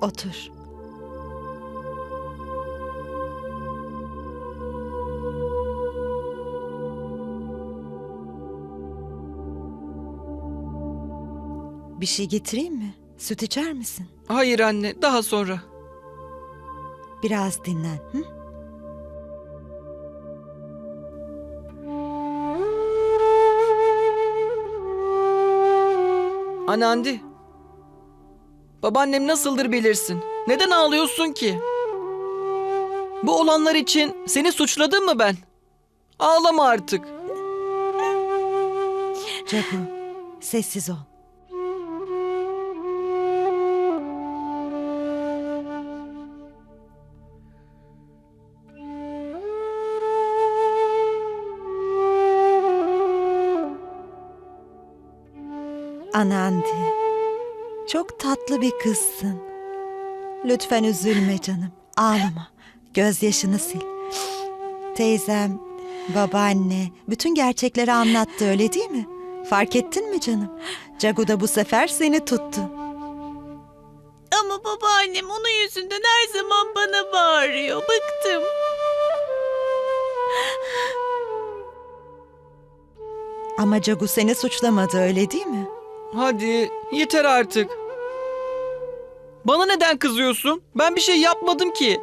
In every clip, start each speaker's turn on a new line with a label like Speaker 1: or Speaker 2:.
Speaker 1: Otur. Bir şey getireyim mi? Süt içer misin?
Speaker 2: Hayır anne, daha sonra.
Speaker 1: Biraz dinlen. Hı?
Speaker 2: Anandi. Babaannem nasıldır bilirsin. Neden ağlıyorsun ki? Bu olanlar için seni suçladım mı ben? Ağlama artık.
Speaker 1: Cagu, sessiz ol. Anandi, çok tatlı bir kızsın. Lütfen üzülme canım, ağlama. Gözyaşını sil. Teyzem, babaanne bütün gerçekleri anlattı öyle değil mi? Fark ettin mi canım? Cagu da bu sefer seni tuttu.
Speaker 3: Ama babaannem onun yüzünden her zaman bana bağırıyor. Bıktım.
Speaker 1: Ama Cagu seni suçlamadı öyle değil mi?
Speaker 2: Hadi, yeter artık. Bana neden kızıyorsun? Ben bir şey yapmadım ki.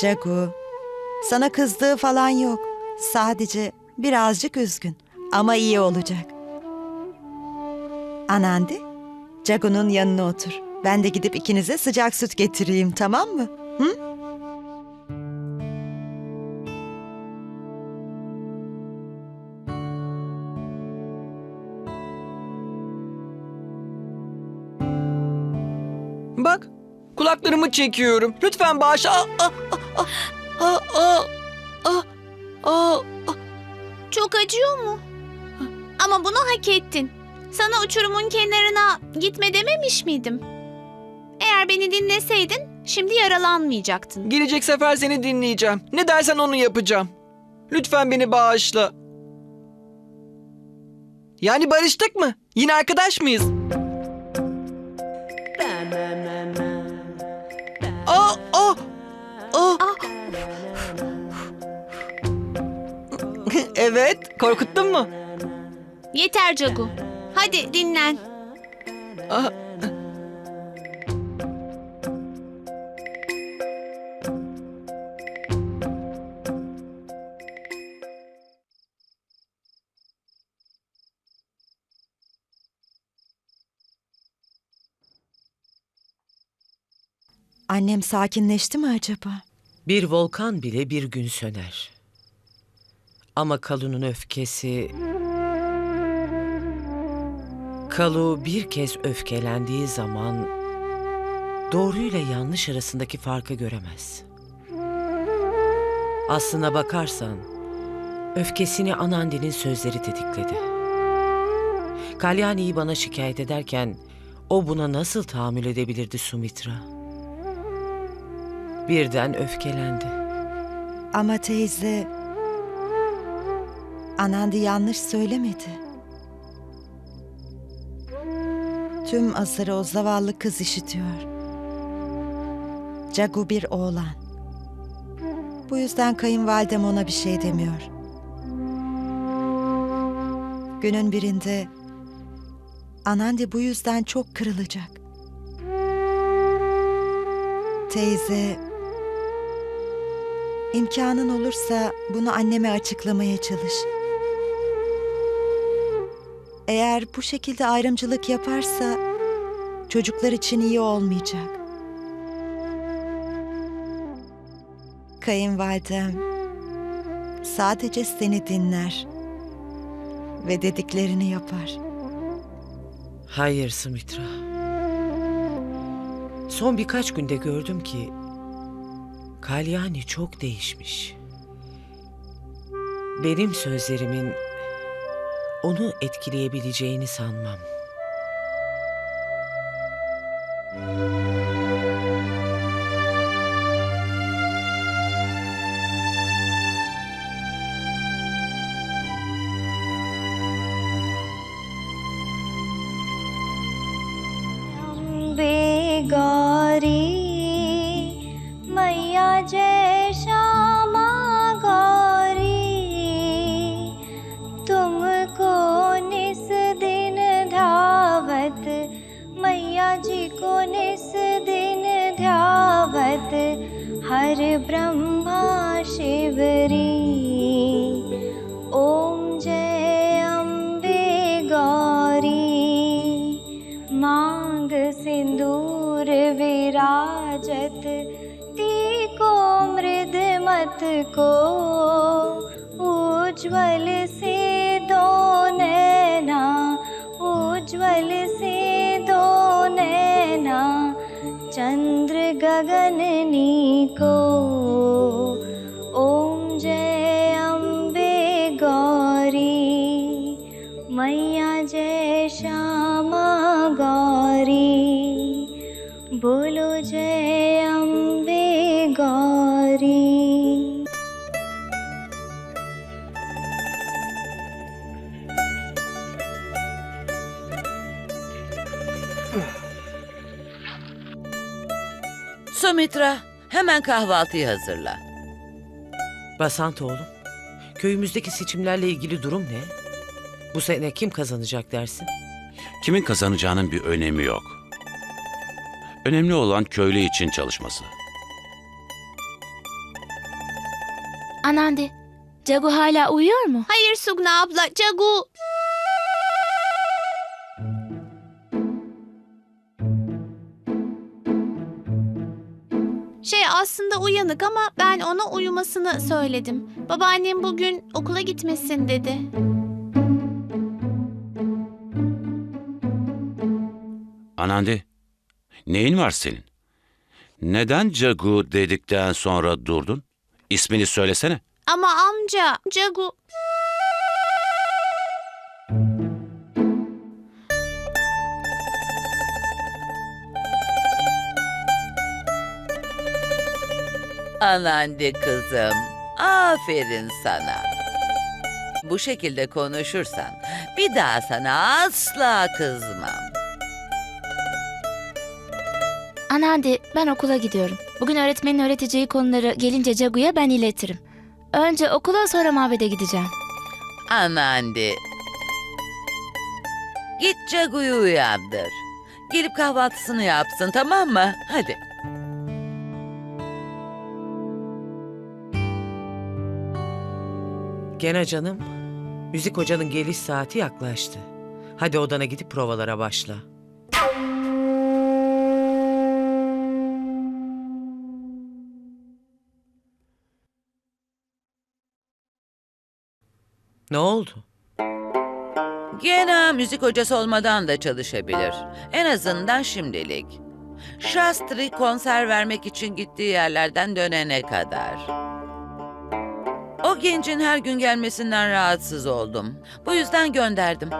Speaker 1: Cagu, sana kızdığı falan yok. Sadece birazcık üzgün ama iyi olacak. Anandi, Cagu'nun yanına otur. Ben de gidip ikinize sıcak süt getireyim tamam mı? Hı?
Speaker 2: Bak, kulaklarımı çekiyorum. Lütfen bağışla. Aa, aa, aa, aa, aa, aa, aa, aa.
Speaker 3: Çok acıyor mu? Ama bunu hak ettin. Sana uçurumun kenarına gitme dememiş miydim? Eğer beni dinleseydin şimdi yaralanmayacaktın.
Speaker 2: Gelecek sefer seni dinleyeceğim. Ne dersen onu yapacağım. Lütfen beni bağışla. Yani barıştık mı? Yine arkadaş mıyız? Evet, korkuttun mu?
Speaker 3: Yeter Cagu. Hadi dinlen.
Speaker 2: Aa,
Speaker 1: Annem sakinleşti mi acaba?
Speaker 4: Bir volkan bile bir gün söner. Ama Kalu'nun öfkesi... Kalu bir kez öfkelendiği zaman doğruyla yanlış arasındaki farkı göremez. Aslına bakarsan öfkesini Anandi'nin sözleri tetikledi. Kalyani'yi bana şikayet ederken o buna nasıl tahammül edebilirdi Sumitra? Birden öfkelendi.
Speaker 1: Ama teyze... Anandi yanlış söylemedi. Tüm asırı o zavallı kız işitiyor. Cagu bir oğlan. Bu yüzden kayınvalidem ona bir şey demiyor. Günün birinde Anandi bu yüzden çok kırılacak. Teyze, imkanın olursa bunu anneme açıklamaya çalış. Eğer bu şekilde ayrımcılık yaparsa çocuklar için iyi olmayacak. Kayınvalidem sadece seni dinler ve dediklerini yapar.
Speaker 4: Hayır Sumitra. Son birkaç günde gördüm ki Kalyani çok değişmiş. Benim sözlerimin onu etkileyebileceğini sanmam.
Speaker 5: God. को उज्ज्वल से दो नैना उज्ज्वल से दो नैना चंद्र गगन नीको
Speaker 6: Sumitra, hemen kahvaltıyı hazırla.
Speaker 4: Basant oğlum, köyümüzdeki seçimlerle ilgili durum ne? Bu sene kim kazanacak dersin?
Speaker 7: Kimin kazanacağının bir önemi yok. Önemli olan köylü için çalışması.
Speaker 8: Anandi, Cagu hala uyuyor mu?
Speaker 3: Hayır Sugna abla, Cagu... aslında uyanık ama ben ona uyumasını söyledim. Babaannem bugün okula gitmesin dedi.
Speaker 7: Anandi, neyin var senin? Neden Cagu dedikten sonra durdun? İsmini söylesene.
Speaker 3: Ama amca, Cagu...
Speaker 6: Anandi kızım, aferin sana. Bu şekilde konuşursan bir daha sana asla kızmam.
Speaker 8: Anandi, ben okula gidiyorum. Bugün öğretmenin öğreteceği konuları gelince Cagu'ya ben iletirim. Önce okula sonra mabede gideceğim.
Speaker 6: Anandi. Git Cagu'yu uyandır. Gelip kahvaltısını yapsın tamam mı? Hadi.
Speaker 4: Gene canım, müzik hocanın geliş saati yaklaştı. Hadi odana gidip provalara başla. Ne oldu?
Speaker 6: Gene müzik hocası olmadan da çalışabilir. En azından şimdilik. Shastri konser vermek için gittiği yerlerden dönene kadar. O gencin her gün gelmesinden rahatsız oldum. Bu yüzden gönderdim.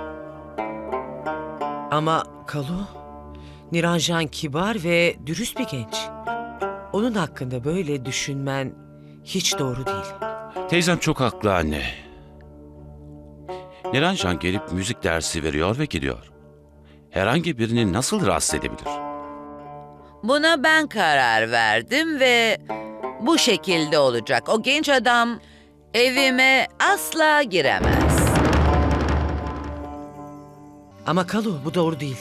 Speaker 4: Ama Kalu, Niranjan kibar ve dürüst bir genç. Onun hakkında böyle düşünmen hiç doğru değil.
Speaker 7: Teyzem çok haklı anne. Niranjan gelip müzik dersi veriyor ve gidiyor. Herhangi birini nasıl rahatsız edebilir?
Speaker 6: Buna ben karar verdim ve bu şekilde olacak. O genç adam evime asla giremez.
Speaker 4: Ama Kalu bu doğru değil.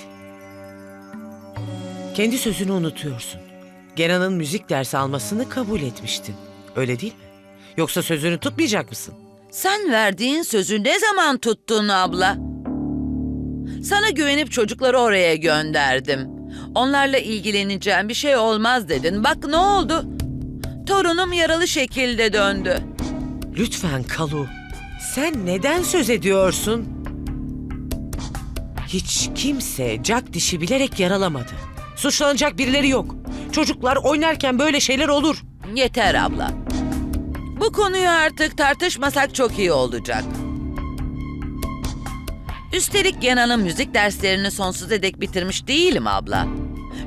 Speaker 4: Kendi sözünü unutuyorsun. Gena'nın müzik dersi almasını kabul etmiştin. Öyle değil mi? Yoksa sözünü tutmayacak mısın?
Speaker 6: Sen verdiğin sözü ne zaman tuttun abla? Sana güvenip çocukları oraya gönderdim. Onlarla ilgileneceğim bir şey olmaz dedin. Bak ne oldu? Torunum yaralı şekilde döndü.
Speaker 4: Lütfen Kalu. Sen neden söz ediyorsun? Hiç kimse cak dişi bilerek yaralamadı. Suçlanacak birileri yok. Çocuklar oynarken böyle şeyler olur.
Speaker 6: Yeter abla. Bu konuyu artık tartışmasak çok iyi olacak. Üstelik Gena'nın müzik derslerini sonsuza dek bitirmiş değilim abla.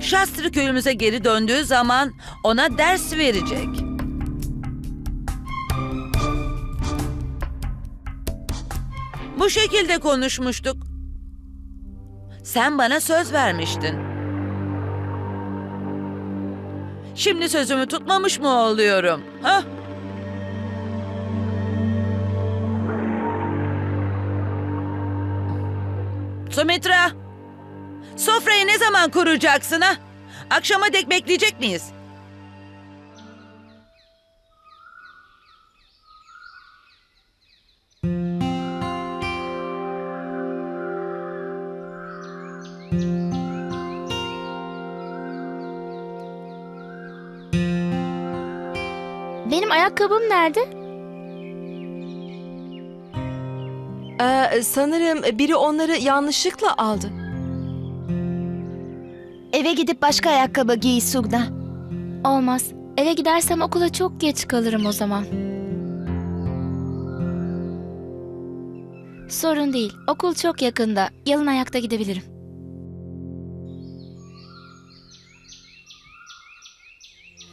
Speaker 6: Şastri köyümüze geri döndüğü zaman ona ders verecek. Bu şekilde konuşmuştuk. Sen bana söz vermiştin. Şimdi sözümü tutmamış mı oluyorum? Ha? Sumitra! Sofrayı ne zaman kuracaksın ha? Akşama dek bekleyecek miyiz?
Speaker 8: Benim ayakkabım nerede?
Speaker 9: Ee, sanırım biri onları yanlışlıkla aldı.
Speaker 10: Eve gidip başka ayakkabı giy Sugna.
Speaker 8: Olmaz. Eve gidersem okula çok geç kalırım o zaman. Sorun değil. Okul çok yakında. Yalın ayakta gidebilirim.